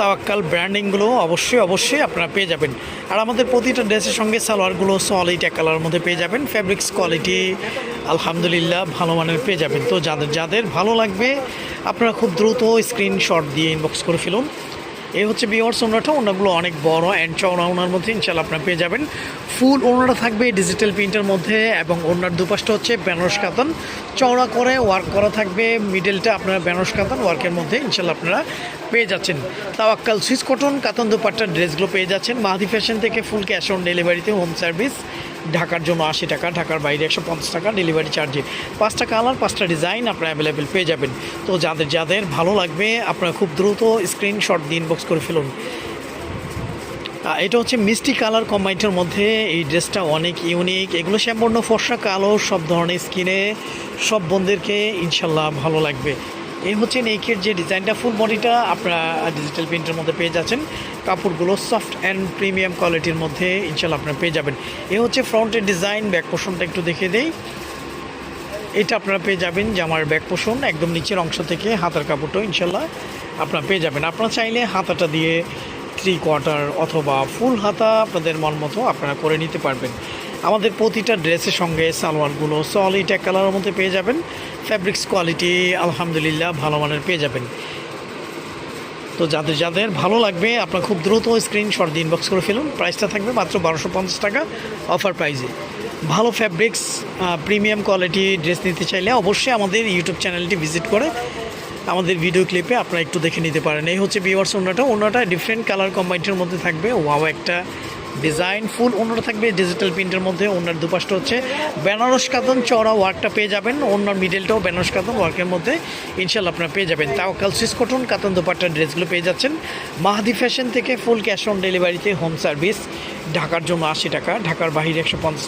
তাওয়াক্কাল ব্র্যান্ডিংগুলো অবশ্যই অবশ্যই আপনারা পেয়ে যাবেন। আর আমাদের প্রতিটা ড্রেসের সঙ্গে সালোয়ারগুলো সলিড এক কালার মধ্যে পেয়ে যাবেন। ফ্যাব্রিক্স কোয়ালিটি আলহামদুলিল্লাহ, ভালো মানের পেয়ে যাবেন। তো যাদের যাদের ভালো লাগবে, আপনারা খুব দ্রুত স্ক্রিনশট দিয়ে ইনবক্স করে ফেলুন। এই হচ্ছে বিওয়ার্স ওনাটা ওনাগুলো অনেক বড় অ্যান্ড চওড়া ওনার মধ্যে ইনশাল্লাহ আপনারা পেয়ে যাবেন। ফুল ওনাটা থাকবে ডিজিটাল প্রিন্টের মধ্যে, এবং ওনার দুপাশটা হচ্ছে বেনারস কাতান। চওড়া করে ওয়ার্ক করা থাকবে মিডলটা আপনারা বেনারস কাতান ওয়ার্কের মধ্যে ইনশাল্লাহ আপনারা পেয়ে যাচ্ছেন। তাও তাওয়াক্কাল সুইস কটন, কাতান দুপাট্টার ড্রেসগুলো পেয়ে যাচ্ছেন। মাহাদি ফ্যাশন থেকে ফুল ক্যাশ অন ডেলিভারিতে হোম সার্ভিস ঢাকার জন্য আশি টাকা, ঢাকার বাইরে একশো পঞ্চাশ টাকা ডেলিভারি চার্জে পাঁচটা কালার পাঁচটা ডিজাইন আপনারা অ্যাভেলেবেল পেয়ে যাবেন। তো যাদের যাদের ভালো লাগবে, আপনারা খুব দ্রুত স্ক্রিনশট দিয়ে ইনবক্স করে ফেলুন। এটা হচ্ছে মিষ্টি কালার কম্বাইন্টের মধ্যে এই ড্রেসটা অনেক ইউনিক এগুলো শ্যামবর্ণ ফর্সা, কালো, সব ধরনের স্কিনে সব বন্ধুদেরকে ইনশাল্লাহ ভালো লাগবে। এই হচ্ছে নেকের যে ডিজাইনটা ফুল বডিটা আপনারা ডিজিটাল প্রিন্টের মধ্যে পেয়ে যাচ্ছেন। কাপড়গুলো সফট অ্যান্ড প্রিমিয়াম কোয়ালিটির মধ্যে ইনশাল্লাহ আপনারা পেয়ে যাবেন। এ হচ্ছে ফ্রন্টের ডিজাইন ব্যাক পোর্শনটা একটু দেখে দেই। এটা আপনারা পেয়ে যাবেন জামার ব্যাক পোষণ একদম নিচের অংশ থেকে হাতার কাপড়টাও ইনশাল্লাহ আপনারা পেয়ে যাবেন। আপনারা চাইলে হাতাটা দিয়ে থ্রি কোয়ার্টার অথবা ফুল হাতা আপনাদের মন মতো আপনারা করে নিতে পারবেন। আমাদের প্রতিটা ড্রেসের সঙ্গে সালোয়ারগুলো সলিড এক কালারের মধ্যে পেয়ে যাবেন। ফ্যাব্রিক্স কোয়ালিটি আলহামদুলিল্লাহ ভালো মানের পেয়ে যাবেন। তো যাদের যাদের ভালো লাগবে, আপনার খুব দ্রুত স্ক্রিনশট দিয়ে ইনবক্স করে ফেলুন। প্রাইসটা থাকবে মাত্র বারোশো পঞ্চাশ টাকা অফার প্রাইজে ভালো ফ্যাব্রিক্স প্রিমিয়াম কোয়ালিটি ড্রেস নিতে চাইলে অবশ্যই আমাদের ইউটিউব চ্যানেলটি ভিজিট করে আমাদের ভিডিও ক্লিপে আপনারা একটু দেখে নিতে পারেন। এই হচ্ছে বিওয়ার্স ওনাটা ওনাটা ডিফারেন্ট কালার কম্বাইন্টের মধ্যে থাকবে। ওয়াও একটা ডিজাইন ফুল ওনাটা থাকবে ডিজিটাল প্রিন্টের মধ্যে ওনার দুপাশটা হচ্ছে বেনারস কাতন, চওড়া ওয়ার্কটা পেয়ে যাবেন। ওনার মিডলটাও বেনারস কাতন ওয়ার্কের মধ্যে ইনশাল্লাহ আপনারা পেয়ে যাবেন। তাও কালসিস কটন, কাতন দুপাট্টার ড্রেসগুলো পেয়ে যাচ্ছেন। মাহাদি ফ্যাশন থেকে ফুল ক্যাশ অন ডেলিভারিতে হোম সার্ভিস। ঢাকার জন্য আশি টাকা, ঢাকার বাহিরে একশো পঞ্চাশ